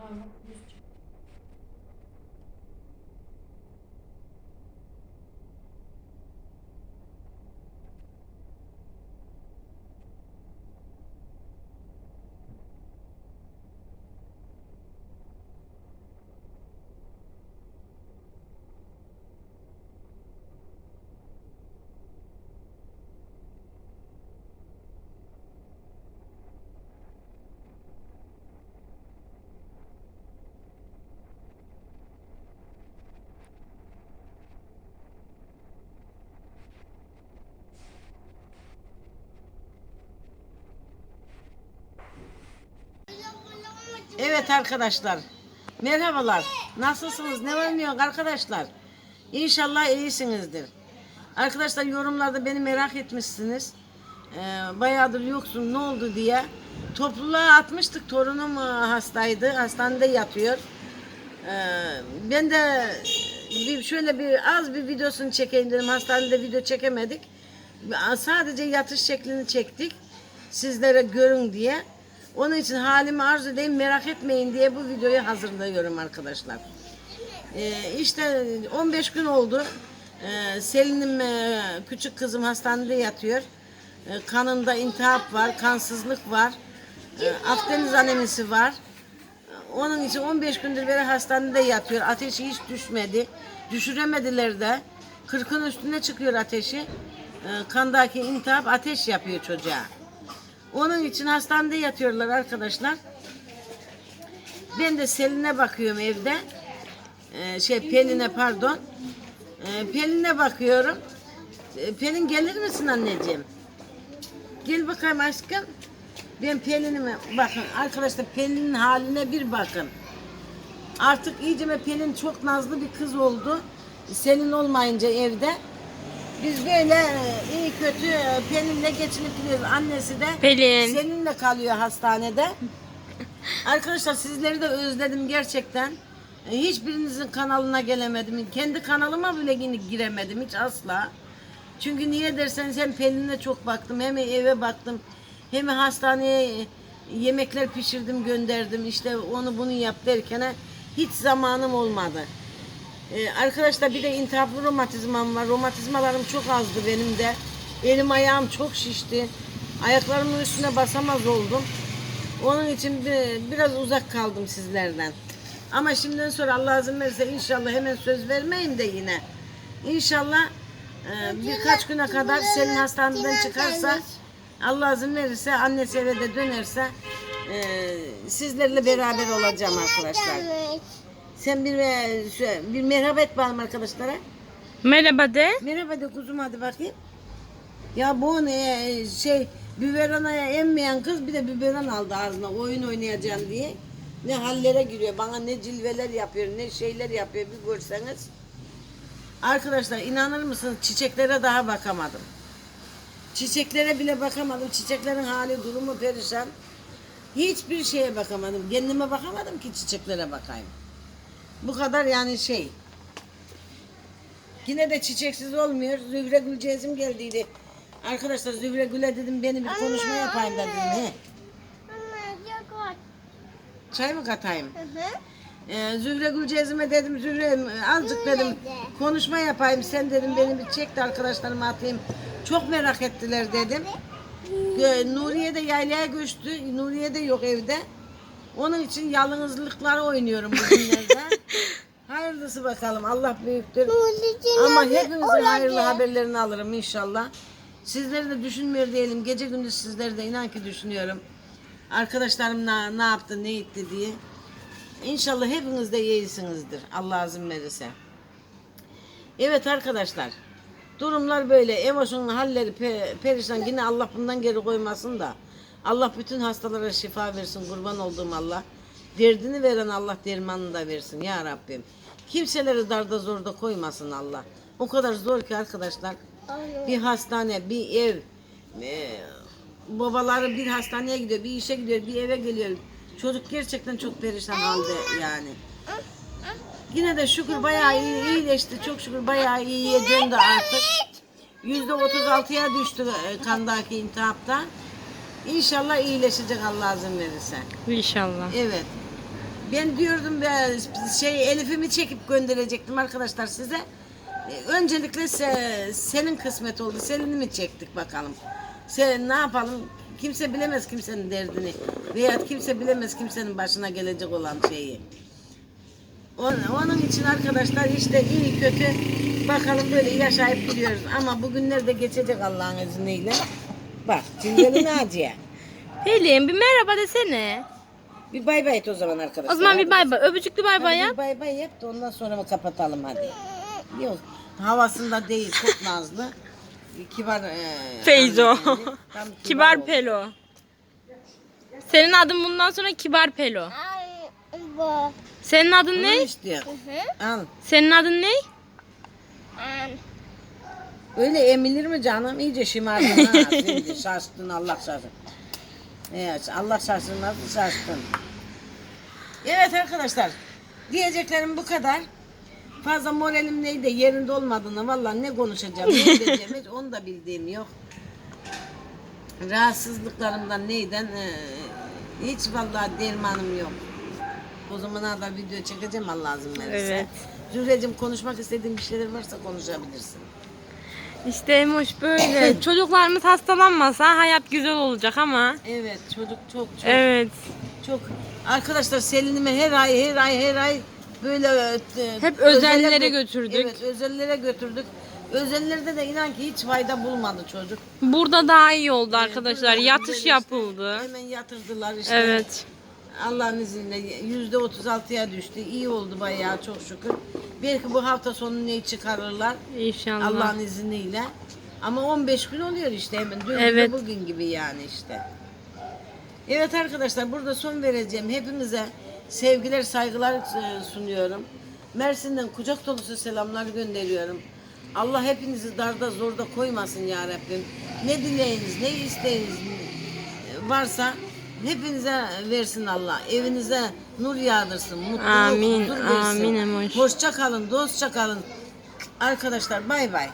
Ага. Evet arkadaşlar. Merhabalar. Nasılsınız? Ne var ne yok arkadaşlar? İnşallah iyisinizdir. Arkadaşlar yorumlarda beni merak etmişsiniz. Ee, bayağıdır yoksun ne oldu diye. Topluluğa atmıştık. Torunum e, hastaydı. Hastanede yatıyor. Ee, ben de bir şöyle bir az bir videosunu çekeyim dedim. Hastanede video çekemedik. Sadece yatış şeklini çektik. Sizlere görün diye. Onun için halimi arz edeyim merak etmeyin diye bu videoyu hazırlıyorum arkadaşlar. Ee, işte 15 gün oldu. Ee, Selin'im e, küçük kızım hastanede yatıyor. Ee, kanında intihap var, kansızlık var. Ee, Akdeniz anemisi var. Onun için 15 gündür beri hastanede yatıyor. Ateşi hiç düşmedi. Düşüremediler de. 40'ın üstüne çıkıyor ateşi. Ee, Kandaki intihap ateş yapıyor çocuğa. Onun için hastanede yatıyorlar arkadaşlar. Ben de Selin'e bakıyorum evde. Ee, şey Pelin'e pardon. Ee, Pelin'e bakıyorum. Ee, Pelin gelir misin anneciğim? Gel bakayım aşkım. Ben Pelin'ime bakın arkadaşlar Pelin'in haline bir bakın. Artık iyice Pelin çok nazlı bir kız oldu. Selin olmayınca evde. Biz böyle iyi kötü Pelin'le geçinip gidiyoruz. Annesi de Pelin. Selin'le kalıyor hastanede. Arkadaşlar sizleri de özledim gerçekten. Hiçbirinizin kanalına gelemedim. Kendi kanalıma bile yine giremedim hiç asla. Çünkü niye derseniz hem Pelin'e çok baktım hem eve baktım. Hem hastaneye yemekler pişirdim gönderdim. İşte onu bunu yap derken hiç zamanım olmadı. Ee, arkadaşlar bir de intihaplı romatizmam var. Romatizmalarım çok azdı benim de. Elim ayağım çok şişti. Ayaklarımın üstüne basamaz oldum. Onun için bir- biraz uzak kaldım sizlerden. Ama şimdiden sonra Allah izin verirse inşallah hemen söz vermeyin de yine. İnşallah e, birkaç güne kadar Selin hastaneden çıkarsa Allah izin verirse annesi eve de dönerse e, sizlerle beraber olacağım arkadaşlar. Sen bir e, bir merhaba et bakalım arkadaşlara. Merhaba de. Merhaba de kuzum hadi bakayım. Ya bu ne e, şey biberonaya emmeyen kız bir de biberon aldı ağzına oyun oynayacağım diye. Ne hallere giriyor bana ne cilveler yapıyor ne şeyler yapıyor bir görseniz. Arkadaşlar inanır mısınız çiçeklere daha bakamadım. Çiçeklere bile bakamadım. Çiçeklerin hali durumu perişan. Hiçbir şeye bakamadım. Kendime bakamadım ki çiçeklere bakayım. Bu kadar yani şey. Yine de çiçeksiz olmuyor. Zühre Gülcezim geldiydi. Arkadaşlar Zühre Gül'e dedim beni bir konuşma yapayım da dedim. He. Çay mı katayım? Ee, Zühre Gülcezim'e dedim Zühre azıcık dedim konuşma yapayım sen dedim beni bir çek de arkadaşlarıma atayım. Çok merak ettiler dedim. Ee, Nuriye de yaylaya göçtü. Nuriye de yok evde. Onun için yalnızlıkları oynuyorum bugünlerde. Hayırlısı bakalım. Allah büyüktür. Ama hepimizin hayırlı haberlerini alırım inşallah. Sizleri de düşünmüyor diyelim. Gece gündüz sizleri de inan ki düşünüyorum. Arkadaşlarım ne, ne yaptı, ne etti diye. İnşallah hepiniz de iyisinizdir. Allah izin verirse. Evet arkadaşlar. Durumlar böyle. Emoş'un halleri pe- perişan. Yine Allah bundan geri koymasın da. Allah bütün hastalara şifa versin. Kurban olduğum Allah. Derdini veren Allah dermanını da versin. Ya Rabbim. Kimseleri darda zorda koymasın Allah. O kadar zor ki arkadaşlar. Bir hastane, bir ev. e, babaları bir hastaneye gidiyor, bir işe gidiyor, bir eve geliyor. Çocuk gerçekten çok perişan halde yani. Yine de şükür bayağı iyi, iyileşti. Çok şükür bayağı iyiye döndü artık. Yüzde otuz altıya düştü e, kandaki intihapta. İnşallah iyileşecek Allah izin verirse. İnşallah. Evet. Ben diyordum be, şey Elif'imi çekip gönderecektim arkadaşlar size. E, Öncelikle se- senin kısmet oldu. Senin'i mi çektik bakalım. Sen ne yapalım? Kimse bilemez kimsenin derdini. Veya kimse bilemez kimsenin başına gelecek olan şeyi. Onun, onun için arkadaşlar işte iyi kötü bakalım böyle yaşayıp gidiyoruz. Ama bugünler de geçecek Allah'ın izniyle. Bak Cingeli Naciye. Pelin bir merhaba desene. Bir bay bay et o zaman arkadaşlar. O zaman bir bay bay. Öpücüklü bay bay yap. bir bay bay yap da ondan sonra mı kapatalım hadi. Yok havasında değil çok nazlı. Kibar e, Feyzo. Tam Kibar oldu. Pelo. Senin adın bundan sonra Kibar Pelo. Senin adın Bunu ne? istiyor. Al. Senin adın ne? Öyle emilir mi canım? İyice şımardın ha. Şimdi şaştın Allah şaşsın. Evet Allah şaşırmaz şaştın. Evet arkadaşlar. Diyeceklerim bu kadar. Fazla moralim neydi yerinde olmadığını vallahi ne konuşacağım ne edeceğim hiç onu da bildiğim yok. Rahatsızlıklarımdan neyden eee, hiç vallahi dermanım yok. O zamana da video çekeceğim Allah lazım verirse. Evet. Zühreciğim konuşmak istediğin bir şeyler varsa konuşabilirsin. İşte Emoş böyle. Çocuklarımız hastalanmasa hayat güzel olacak ama. Evet çocuk çok çok Evet. çok arkadaşlar Selin'imi her ay her ay her ay böyle e, Hep özellere gö- götürdük. Evet özellere götürdük. Özellerde de inan ki hiç fayda bulmadı çocuk. Burada daha iyi oldu arkadaşlar. Böyle Yatış işte yapıldı. Hemen yatırdılar işte. Evet. Allah'ın izniyle yüzde otuz altıya düştü. İyi oldu bayağı çok şükür. Belki bu hafta sonu neyi çıkarırlar. İnşallah. Allah'ın izniyle. Ama 15 gün oluyor işte hemen. Dün Evet. de bugün gibi yani işte. Evet arkadaşlar burada son vereceğim. Hepinize sevgiler, saygılar e, sunuyorum. Mersin'den kucak dolusu selamlar gönderiyorum. Allah hepinizi darda zorda koymasın ya Rabbim. Ne dileğiniz, ne isteğiniz varsa hepinize versin Allah. Evinize nur yağdırsın, mutluluk, Amin, huzur versin. amin. Hoşça kalın, dostça kalın. Arkadaşlar bay bay.